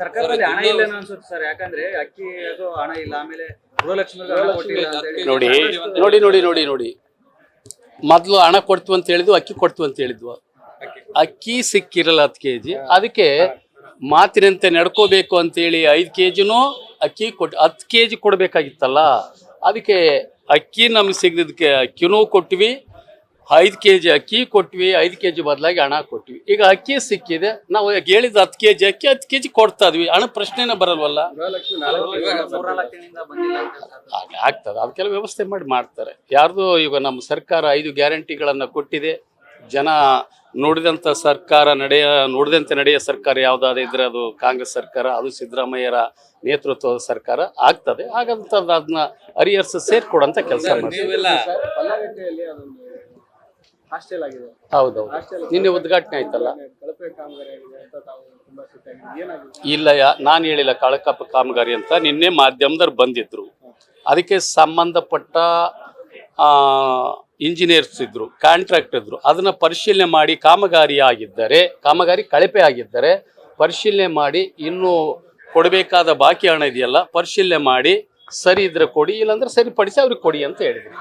ಸರ್ಕಾರದಲ್ಲಿ ಹಣ ಇಲ್ಲ ಅನ್ಸುತ್ತೆ ಸರ್. ಯಾಕಂದ್ರೆ ಅಕ್ಕಿ ಅದು ಹಣ ಇಲ್ಲ ಆಮೇಲೆ ಗೃಹಲಕ್ಷ್ಮಿ ಹಣ ಕೊಟ್ಟಿಲ್ಲ ಅಂತ ಹೇಳಿ. ನೋಡಿ ನೋಡಿ ನೋಡಿ ನೋಡಿ ನೋಡಿ ಮೊದಲು ಹಣ ಕೊಡ್ತು ಅಂತ ಹೇಳಿದ್ವು ಅಕ್ಕಿ ಕೊಡ್ತು ಅಂತ ಹೇಳಿದ್ವು. ಅಕ್ಕಿ ಸಿಕ್ಕಿರಲ್ಲ ಹತ್ತು ಕೆ ಜಿ ಅದಕ್ಕೆ ಮಾತಿನಂತೆ ನಡ್ಕೋಬೇಕು ಅಂತೇಳಿ ಐದು ಕೆ ಜಿನೂ ಅಕ್ಕಿ ಕೊಟ್ಟು ಹತ್ತು ಕೆ ಜಿ ಕೊಡಬೇಕಾಗಿತ್ತಲ್ಲ. ಅದಕ್ಕೆ ಅಕ್ಕಿ ನಮ್ಗೆ ಸಿಗದಕ್ಕೆ ಅಕ್ಕಿನೂ ಕೊಟ್ವಿ. ಐದು ಕೆ ಜಿ ಅಕ್ಕಿ ಕೊಟ್ವಿ, ಐದು ಕೆ ಜಿ ಬದಲಾಗಿ ಹಣ ಕೊಟ್ವಿ. ಈಗ ಅಕ್ಕಿ ಸಿಕ್ಕಿದೆ, ನಾವು ಹೇಳಿದ ಹತ್ತು ಕೆ ಜಿ ಅಕ್ಕಿ, ಹತ್ತು ಕೆ ಜಿ ಕೊಡ್ತಾ ಇದ್ವಿ. ಹಣ ಪ್ರಶ್ನೆನೇ ಬರಲ್ವಲ್ಲ? ಆಗ್ತದೆ. ಅದಕ್ಕೆಲ್ಲ ವ್ಯವಸ್ಥೆ ಮಾಡಿ ಮಾಡ್ತಾರೆ. ಯಾರ್ದು ಈಗ ನಮ್ಮ ಸರ್ಕಾರ ಐದು ಗ್ಯಾರಂಟಿಗಳನ್ನು ಕೊಟ್ಟಿದೆ, ಜನ ನೋಡಿದಂಥ ಸರ್ಕಾರ ನಡೆಯ, ನೋಡಿದಂತೆ ನಡೆಯ ಸರ್ಕಾರ ಯಾವುದಾದ್ರು ಇದ್ರೆ ಅದು ಕಾಂಗ್ರೆಸ್ ಸರ್ಕಾರ, ಅದು ಸಿದ್ದರಾಮಯ್ಯರ ನೇತೃತ್ವದ ಸರ್ಕಾರ ಆಗ್ತದೆ. ಹಾಗಂತ ಅದನ್ನ ಹರಿಹರ್ಸ ಸೇರ್ಕೊಡಂತ ಕೆಲಸ ಮಾಡ್ತೀವಿ ಹಾಸ್ಟೆಲ್ ಆಗಿದೆ. ಹೌದೌದು. ನಿನ್ನೆ ಉದ್ಘಾಟನೆ ಆಯ್ತಲ್ಲ? ಇಲ್ಲ ನಾನು ಹೇಳಿಲ್ಲ ಕಳಕಪ್ಪ ಕಾಮಗಾರಿ ಅಂತ ನಿನ್ನೆ ಮಾಧ್ಯಮದವ್ರು ಬಂದಿದ್ರು. ಅದಕ್ಕೆ ಸಂಬಂಧಪಟ್ಟ ಇಂಜಿನಿಯರ್ಸ್ ಇದ್ರು ಕಾಂಟ್ರಾಕ್ಟ್ ಇದ್ರು. ಅದನ್ನ ಪರಿಶೀಲನೆ ಮಾಡಿ ಕಾಮಗಾರಿ ಆಗಿದ್ದರೆ ಕಾಮಗಾರಿ ಕಳಪೆ ಆಗಿದ್ದರೆ ಪರಿಶೀಲನೆ ಮಾಡಿ ಇನ್ನು ಕೊಡಬೇಕಾದ ಬಾಕಿ ಹಣ ಇದೆಯಲ್ಲ ಪರಿಶೀಲನೆ ಮಾಡಿ ಸರಿ ಇದ್ರೆ ಕೊಡಿ ಇಲ್ಲಾಂದ್ರೆ ಸರಿಪಡಿಸಿ ಅವ್ರಿಗೆ ಕೊಡಿ ಅಂತ ಹೇಳಿದ್ರು.